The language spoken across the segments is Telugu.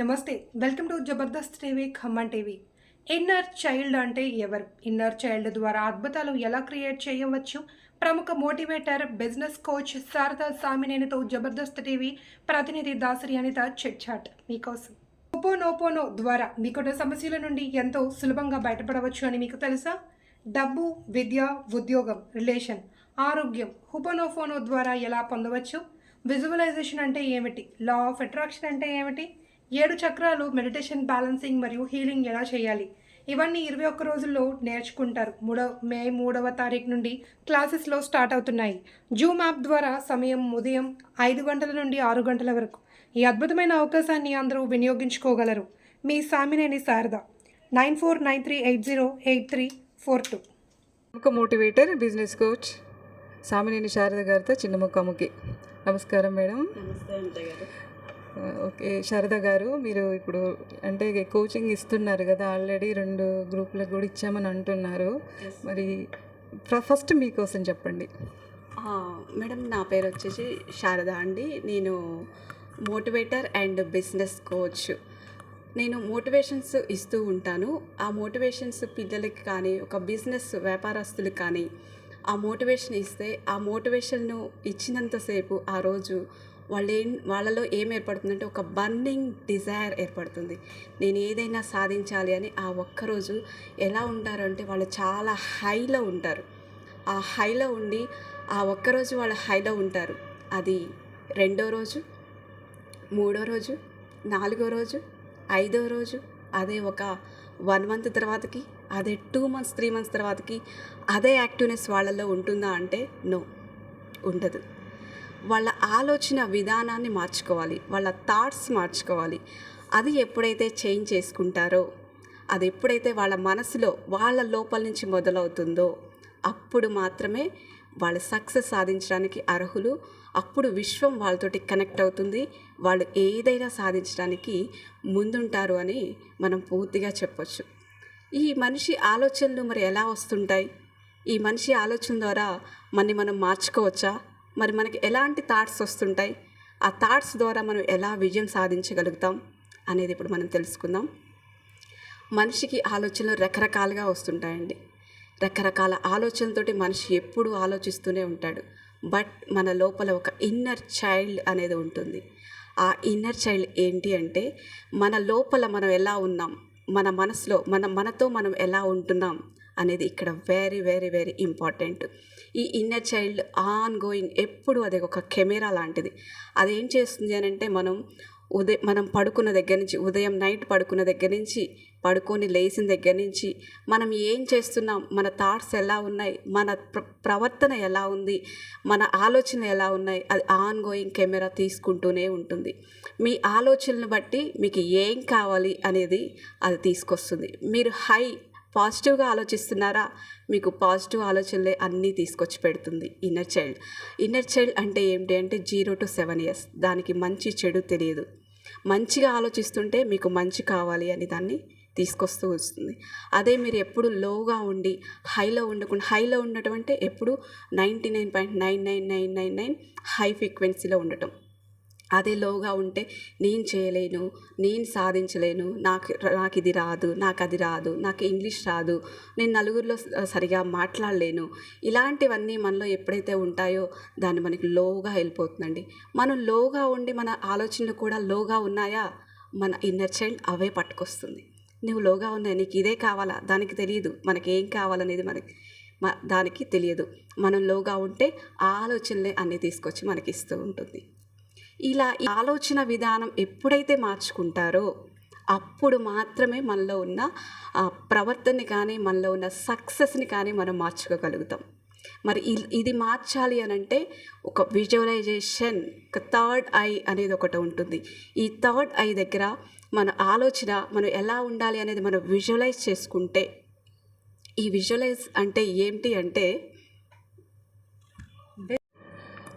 నమస్తే welcome to Jabardasth TV Khammam TV. Inner child అంటే ఎవరు? ఇన్నర్ చైల్డ్ ద్వారా అద్భుతాలు ఎలా క్రియేట్ చేయవచ్చు? ప్రముఖ మోటివేటర్ బిజినెస్ కోచ్ శారదా సామినేనితో జబర్దస్త్ టీవీ ప్రతినిధి దాసరి అనిత చిట్ చాట్ మీకోసం. ఓపోనోపోనో ద్వారా మీకున్న సమస్యల నుండి ఎంతో సులభంగా బయటపడవచ్చు అని మీకు తెలుసా? డబ్బు విద్య ఉద్యోగం రిలేషన్ ఆరోగ్యం హుపోనోఫోనో ద్వారా ఎలా పొందవచ్చు? విజువలైజేషన్ అంటే ఏమిటి? లా ఆఫ్ అట్రాక్షన్ అంటే ఏమిటి? ఏడు చక్రాలు మెడిటేషన్ బ్యాలెన్సింగ్ మరియు హీలింగ్ ఎలా చేయాలి? ఇవన్నీ ఇరవై ఒక్క రోజుల్లో నేర్చుకుంటారు. మూడవ మే మూడవ తారీఖు నుండి క్లాసెస్లో స్టార్ట్ అవుతున్నాయి. జూమ్ యాప్ ద్వారా సమయం ఉదయం ఐదు గంటల నుండి ఆరు గంటల వరకు. ఈ అద్భుతమైన అవకాశాన్ని అందరూ వినియోగించుకోగలరు. మీ Samineni Sharada. Nine four nine three eight zero eight three four two. ప్రముఖ motivator business coach Samineni Sharada గారితో చిన్న ముఖాముఖి. నమస్కారం మేడం. నమస్తే ఓకే. శారద గారు మీరు ఇప్పుడు అంటే కోచింగ్ ఇస్తున్నారు కదా ఆల్రెడీ రెండు గ్రూపులకు కూడా ఇచ్చామని అంటున్నారు. మరి ఫస్ట్ మీకోసం చెప్పండి. మేడం నా పేరు వచ్చేసి శారద అండి. నేను మోటివేటర్ అండ్ బిజినెస్ కోచ్. నేను మోటివేషన్స్ ఇస్తూ ఉంటాను. ఆ మోటివేషన్స్ పిల్లలకి కానీ ఒక బిజినెస్ వ్యాపారస్తులకు కానీ ఆ మోటివేషన్ ఇస్తే ఆ మోటివేషన్ను ఇచ్చినంతసేపు ఆ రోజు వాళ్ళు ఏం వాళ్ళలో ఏం ఏర్పడుతుందంటే ఒక బర్నింగ్ డిజైర్ ఏర్పడుతుంది. నేను ఏదైనా సాధించాలి అని ఆ ఒక్కరోజు ఎలా ఉంటారు అంటే వాళ్ళు చాలా హైలో ఉంటారు. ఆ హైలో ఉండి ఆ ఒక్కరోజు వాళ్ళు హైలో ఉంటారు. అది రెండో రోజు మూడో రోజు నాలుగో రోజు ఐదో రోజు అదే ఒక వన్ మంత్ తర్వాతకి అదే టూ మంత్స్ త్రీ మంత్స్ తర్వాతకి అదే యాక్టివ్నెస్ వాళ్ళలో ఉంటుందా అంటే నో ఉండదు. వాళ్ళ ఆలోచన విధానాన్ని మార్చుకోవాలి వాళ్ళ థాట్స్ మార్చుకోవాలి. అది ఎప్పుడైతే చేంజ్ చేసుకుంటారో అది ఎప్పుడైతే వాళ్ళ మనసులో వాళ్ళ లోపల నుంచి మొదలవుతుందో అప్పుడు మాత్రమే వాళ్ళు సక్సెస్ సాధించడానికి అర్హులు. అప్పుడు విశ్వం వాళ్ళతోటి కనెక్ట్ అవుతుంది. వాళ్ళు ఏదైనా సాధించడానికి ముందుంటారు అని మనం పూర్తిగా చెప్పొచ్చు. ఈ మనిషి ఆలోచనలు మరి ఎలా వస్తుంటాయి? ఈ మనిషి ఆలోచన ద్వారా మనని మనం మార్చుకోవచ్చా? మరి మనకి ఎలాంటి థాట్స్ వస్తుంటాయి? ఆ థాట్స్ ద్వారా మనం ఎలా విజయం సాధించగలుగుతాం? అనేది ఇప్పుడు మనం తెలుసుకుందాం. మనిషికి ఆలోచనలు రకరకాలుగా వస్తుంటాయండి. రకరకాల ఆలోచనలతోటి మనిషి ఎప్పుడూ ఆలోచిస్తూనే ఉంటాడు. బట్ మన లోపల ఒక ఇన్నర్ చైల్డ్ అనేది ఉంటుంది. ఆ ఇన్నర్ చైల్డ్ ఏంటి అంటే మన లోపల మనం ఎలా ఉన్నాం? మన మనసులో మన మనతో మనం ఎలా ఉంటున్నాం? అనేది ఇక్కడ వెరీ వెరీ వెరీ ఇంపార్టెంట్ ఈ ఇన్నర్ చైల్డ్ ఆన్ గోయింగ్ ఎప్పుడు అది ఒక కెమెరా లాంటిది. అది ఏం చేస్తుంది అని అంటే మనం ఉదయం మనం పడుకున్న దగ్గర నుంచి ఉదయం నైట్ పడుకున్న దగ్గర నుంచి పడుకొని లేచిన దగ్గర నుంచి మనం ఏం చేస్తున్నాం? మన థాట్స్ ఎలా ఉన్నాయి? మన ప్ర ప్రవర్తన ఎలా ఉంది? మన ఆలోచన ఎలా ఉన్నాయి? అది ఆన్ గోయింగ్ కెమెరా తీసుకుంటూనే ఉంటుంది. మీ ఆలోచనను బట్టి మీకు ఏం కావాలి అనేది అది తీసుకొస్తుంది. మీరు హై పాజిటివ్గా ఆలోచిస్తున్నారా? మీకు పాజిటివ్ ఆలోచనలే అన్నీ తీసుకొచ్చి పెడుతుంది. ఇన్నర్ చైల్డ్ ఇన్నర్ చైల్డ్ అంటే ఏమిటి అంటే జీరో టు సెవెన్ ఇయర్స్. దానికి మంచి చెడు తెలియదు. మంచిగా ఆలోచిస్తుంటే మీకు మంచి కావాలి అని దాన్ని తీసుకొస్తూ వస్తుంది. అదే మీరు ఎప్పుడు లోగా ఉండి హైలో ఉండకుండా హైలో ఉండటం అంటే ఎప్పుడు ninety nine point nine nine nine nine nine high ఫ్రీక్వెన్సీలో ఉండటం. అదే లోగా ఉంటే నేను చేయలేను నేను సాధించలేను నాకు నాకు ఇది రాదు నాకు అది రాదు నాకు ఇంగ్లీష్ రాదు నేను నలుగురిలో సరిగా మాట్లాడలేను. ఇలాంటివన్నీ మనలో ఎప్పుడైతే ఉంటాయో దాన్ని మనకి లోగా వెళ్ళిపోతుందండి మనం లోగా ఉండి మన ఆలోచనలు కూడా లోగా ఉన్నాయా? మన ఇన్నర్ చైల్డ్ అవే పట్టుకొస్తుంది. నువ్వు లోగా ఉన్నాయి నీకు ఇదే కావాలా? దానికి తెలియదు. మనకి ఏం కావాలనేది మనకి దానికి తెలియదు. మనం లోగా ఉంటే ఆ ఆలోచనలే అన్నీ తీసుకొచ్చి మనకి ఇస్తూ ఉంటుంది. ఇలా ఈ ఆలోచన విధానం ఎప్పుడైతే మార్చుకుంటారో అప్పుడు మాత్రమే మనలో ఉన్న ఆ ప్రవర్తనని కానీ మనలో ఉన్న సక్సెస్ని కానీ మనం మార్చుకోగలుగుతాం. మరి ఇది మార్చాలి అని అంటే ఒక విజువలైజేషన్ ఒక థర్డ్ ఐ అనేది ఒకటి ఉంటుంది. ఈ థర్డ్ ఐ దగ్గర మన ఆలోచన మనం ఎలా ఉండాలి అనేది మనం విజువలైజ్ చేసుకుంటే ఈ విజువలైజ్ అంటే ఏంటి అంటే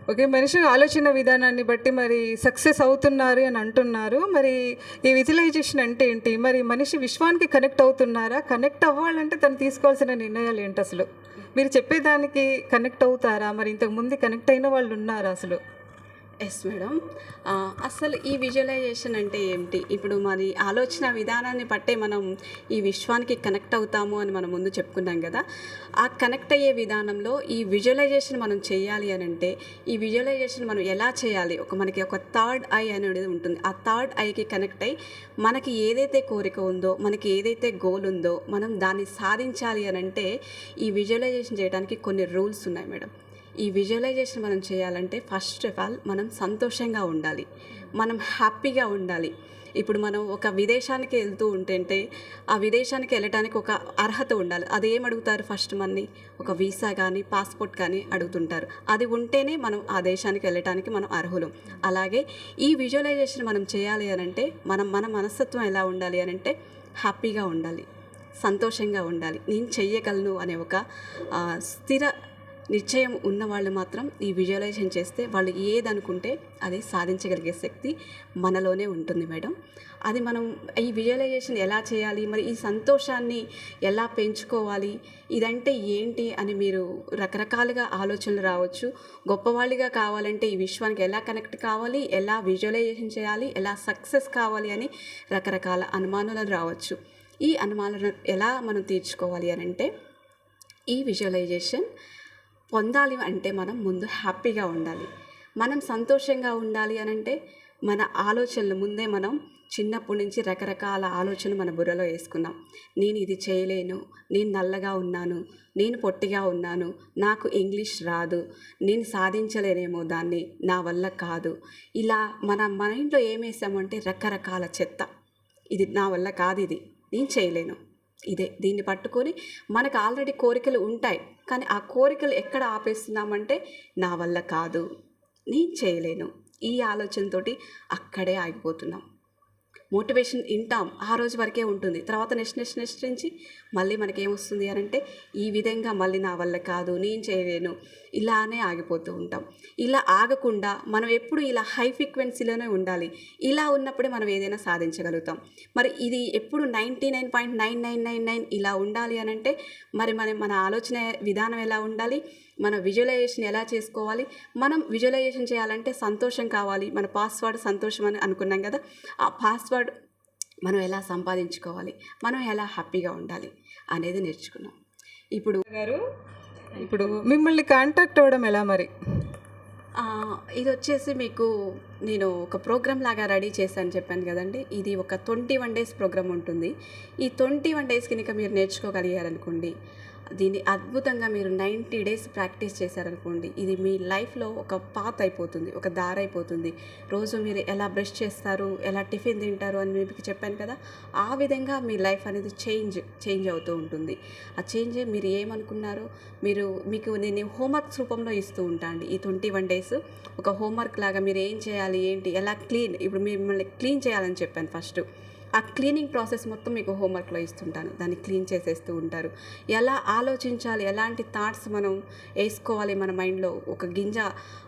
ఓకే మనిషి ఆలోచన విధానాన్ని బట్టి మరి సక్సెస్ అవుతున్నారు అని అంటున్నారు. మరి ఈ విజువలైజేషన్ అంటే ఏంటి? మరి మనిషి విశ్వానికి కనెక్ట్ అవుతున్నారా? కనెక్ట్ అవ్వాలంటే తను తీసుకోవాల్సిన నిర్ణయాలు ఏంటి అసలు? మీరు చెప్పేదానికి కనెక్ట్ అవుతారా? మరి ఇంతకు ముందు కనెక్ట్ అయిన వాళ్ళు ఉన్నారా అసలు? ఎస్ మేడం అసలు ఈ విజువలైజేషన్ అంటే ఏమిటి ఇప్పుడు మరి ఆలోచన విధానాన్ని బట్టే మనం ఈ విశ్వానికి కనెక్ట్ అవుతాము అని మనం ముందు చెప్పుకున్నాం కదా. ఆ కనెక్ట్ అయ్యే విధానంలో ఈ విజువలైజేషన్ మనం చేయాలి అని అంటే ఈ విజువలైజేషన్ మనం ఎలా చేయాలి? ఒక మనకి ఒక థర్డ్ ఐ అనేది ఉంటుంది. ఆ థర్డ్ ఐకి కనెక్ట్ అయ్యి మనకి ఏదైతే కోరిక ఉందో మనకి ఏదైతే గోల్ ఉందో మనం దాన్ని సాధించాలి అని అంటే ఈ విజువలైజేషన్ చేయడానికి కొన్ని రూల్స్ ఉన్నాయి మేడం ఈ విజువలైజేషన్ మనం చేయాలంటే ఫస్ట్ ఆఫ్ ఆల్ మనం సంతోషంగా ఉండాలి. మనం హ్యాపీగా ఉండాలి. ఇప్పుడు మనం ఒక విదేశానికి వెళ్తూ ఉంటే ఆ విదేశానికి వెళ్ళటానికి ఒక అర్హత ఉండాలి. అది ఏం అడుగుతారు ఫస్ట్ మనని? ఒక వీసా కానీ పాస్పోర్ట్ కానీ అడుగుతుంటారు. అది ఉంటేనే మనం ఆ దేశానికి వెళ్ళటానికి మనం అర్హులం. అలాగే ఈ విజువలైజేషన్ మనం చేయాలి అని అంటే మనం మన మనస్తత్వం ఎలా ఉండాలి అని అంటే హ్యాపీగా ఉండాలి. సంతోషంగా ఉండాలి. నేను చెయ్యగలను అనే ఒక స్థిర నిశ్చయం ఉన్న వాళ్ళు మాత్రం ఈ విజువలైజేషన్ చేస్తే వాళ్ళు ఏదనుకుంటే అది సాధించగలిగే శక్తి మనలోనే ఉంటుంది మేడం. అది మనం ఈ విజువలైజేషన్ ఎలా చేయాలి మరి ఈ సంతోషాన్ని ఎలా పెంచుకోవాలి ఇదంటే ఏంటి అని మీరు రకరకాలుగా ఆలోచనలు రావచ్చు. గొప్పవాళ్ళుగా కావాలంటే ఈ విశ్వానికి ఎలా కనెక్ట్ కావాలి ఎలా విజువలైజేషన్ చేయాలి ఎలా సక్సెస్ కావాలి అని రకరకాల అనుమానాలు రావచ్చు. ఈ అనుమానాలను ఎలా మనం తీర్చుకోవాలి అని అంటే ఈ విజువలైజేషన్ పొందాలి అంటే మనం ముందు హ్యాపీగా ఉండాలి. మనం సంతోషంగా ఉండాలి అని అంటే మన ఆలోచనలు ముందే మనం చిన్నప్పటి నుంచి రకరకాల ఆలోచనలు మన బుర్రలో వేసుకున్నాం. నేను ఇది చేయలేను నేను నల్లగా ఉన్నాను నేను పొట్టిగా ఉన్నాను నాకు ఇంగ్లీష్ రాదు నేను సాధించలేనేమో దాన్ని నా వల్ల కాదు. ఇలా మన మన ఇంట్లో ఏమేసామంటే రకరకాల చెత్త. ఇది నా వల్ల కాదు ఇది నేను చేయలేను. ఇదే దీన్ని పట్టుకొని మనకు ఆల్రెడీ కోరికలు ఉంటాయి. కానీ ఆ కోరికలు ఎక్కడ ఆపేస్తున్నామంటే నా వల్ల కాదు నేను చేయలేను. ఈ ఆలోచనతోటి అక్కడే ఆగిపోతున్నాం. మోటివేషన్ వింటాం ఆ రోజు వరకే ఉంటుంది. తర్వాత నెక్స్ట్ నెక్స్ట్ నెక్స్ట్ నుంచి మళ్ళీ మనకేమొస్తుంది అని అంటే ఈ విధంగా మళ్ళీ నా వల్ల కాదు నేను చేయలేను ఇలానే ఆగిపోతూ ఉంటాం. ఇలా ఆగకుండా మనం ఎప్పుడు ఇలా హై ఫ్రీక్వెన్సీలోనే ఉండాలి. ఇలా ఉన్నప్పుడే మనం ఏదైనా సాధించగలుగుతాం. మరి ఇది ఎప్పుడు ninety nine point nine nine nine nine ఇలా ఉండాలి అని అంటే మరి మన మన ఆలోచన విధానం ఎలా ఉండాలి? మన విజువలైజేషన్ ఎలా చేసుకోవాలి? మనం విజువలైజేషన్ చేయాలంటే సంతోషం కావాలి. మన పాస్వర్డ్ సంతోషం అని అనుకున్నాం కదా ఆ పాస్వర్డ్ మనం ఎలా సంపాదించుకోవాలి? మనం ఎలా హ్యాపీగా ఉండాలి అనేది నేర్చుకున్నాం. ఇప్పుడు గారు ఇప్పుడు మిమ్మల్ని కాంటాక్ట్ అవ్వడం ఎలా మరి? ఇది వచ్చేసి మీకు నేను ఒక ప్రోగ్రామ్ లాగా రెడీ చేశాను చెప్పాను కదండి. ఇది ఒక ట్వంటీ వన్ డేస్ ప్రోగ్రామ్ ఉంటుంది. ఈ ట్వంటీ వన్ డేస్ కనుక మీరు నేర్చుకోగలిగారనుకోండి దీన్ని అద్భుతంగా మీరు నైంటీ డేస్ ప్రాక్టీస్ చేశారనుకోండి ఇది మీ లైఫ్లో ఒక పాత్ అయిపోతుంది ఒక దారి అయిపోతుంది. రోజు మీరు ఎలా బ్రష్ చేస్తారు ఎలా టిఫిన్ తింటారు అని మీకు చెప్పాను కదా ఆ విధంగా మీ లైఫ్ అనేది చేంజ్ చేంజ్ అవుతూ ఉంటుంది. ఆ చేంజ్ మీరు ఏమనుకున్నారో మీరు మీకు నేను హోంవర్క్స్ రూపంలో ఇస్తూ ఉంటాను ఈ ట్వంటీ వన్ డేస్ ఒక హోంవర్క్ లాగా మీరు ఏం చేయాలి ఏంటి ఎలా క్లీన్ ఇప్పుడు మిమ్మల్ని క్లీన్ చేయాలని చెప్పాను ఫస్ట్. ఆ క్లీనింగ్ ప్రాసెస్ మొత్తం మీకు హోంవర్క్లో ఇస్తుంటాను. దాన్ని క్లీన్ చేసేస్తూ ఉంటారు. ఎలా ఆలోచించాలి? ఎలాంటి థాట్స్ మనం వేసుకోవాలి మన మైండ్లో? ఒక గింజ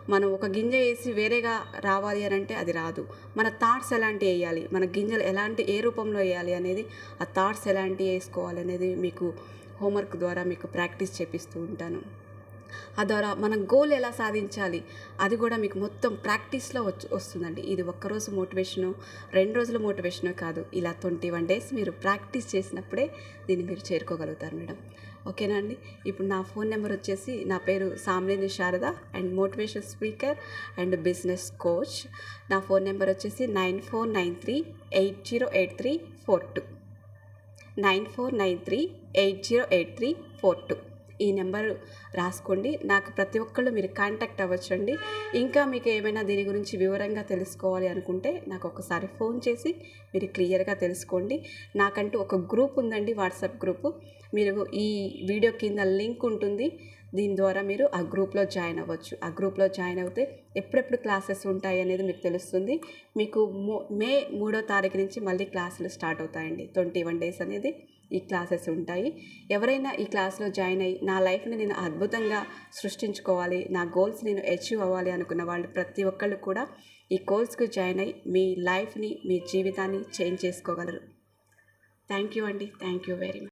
మనం ఒక గింజ వేసి వేరేగా రావాలి అని అంటే అది రాదు. మన థాట్స్ ఎలాంటి వేయాలి? మన గింజలు ఎలాంటి ఏ రూపంలో వేయాలి అనేది ఆ థాట్స్ ఎలాంటి వేసుకోవాలి అనేది మీకు హోంవర్క్ ద్వారా మీకు ప్రాక్టీస్ చేపిస్తూ ఉంటాను. ఆ ద్వారా మన గోల్ ఎలా సాధించాలి అది కూడా మీకు మొత్తం ప్రాక్టీస్లో వచ్చి వస్తుందండి. ఇది ఒక్కరోజు మోటివేషను రెండు రోజుల మోటివేషను కాదు. ఇలా ట్వంటీ వన్ డేస్ మీరు ప్రాక్టీస్ చేసినప్పుడే దీన్ని మీరు చేరుకోగలుగుతారు మేడం. ఓకేనా అండి? ఇప్పుడు నా ఫోన్ నెంబర్ వచ్చేసి నా పేరు సామ్లేని Sharada and motivation speaker and business coach నా ఫోన్ నెంబర్ వచ్చేసి nine four nine three eight zero eight three four two nine four nine three eight zero eight three four two ఈ నెంబర్ రాసుకోండి. నాకు ప్రతి ఒక్కళ్ళు మీరు కాంటాక్ట్ అవ్వచ్చండి. ఇంకా మీకు ఏమైనా దీని గురించి వివరంగా తెలుసుకోవాలి అనుకుంటే నాకు ఒకసారి ఫోన్ చేసి మీరు క్లియర్గా తెలుసుకోండి. నాకంటూ ఒక గ్రూప్ ఉందండి వాట్సాప్ గ్రూపు. మీరు ఈ వీడియో కింద లింక్ ఉంటుంది. దీని ద్వారా మీరు ఆ గ్రూప్లో జాయిన్ అవ్వచ్చు. ఆ గ్రూప్లో జాయిన్ అవుతే ఎప్పుడెప్పుడు క్లాసెస్ ఉంటాయి అనేది మీకు తెలుస్తుంది. మీకు మో- మే మూడో తారీఖు నుంచి మళ్ళీ క్లాసులు స్టార్ట్ అవుతాయండి. ట్వంటీ వన్ డేస్ అనేది ఈ క్లాసెస్ ఉంటాయి. ఎవరైనా ఈ క్లాస్లో జాయిన్ అయ్యి నా లైఫ్ని నేను అద్భుతంగా సృష్టించుకోవాలి నా గోల్స్ నేను అచీవ్ అవ్వాలి అనుకున్న వాళ్ళు ప్రతి ఒక్కళ్ళు కూడా ఈ కోర్స్కు జాయిన్ అయ్యి మీ లైఫ్ని మీ జీవితాన్ని చేంజ్ చేసుకోగలరు. థ్యాంక్ యూ అండి. Thank you very much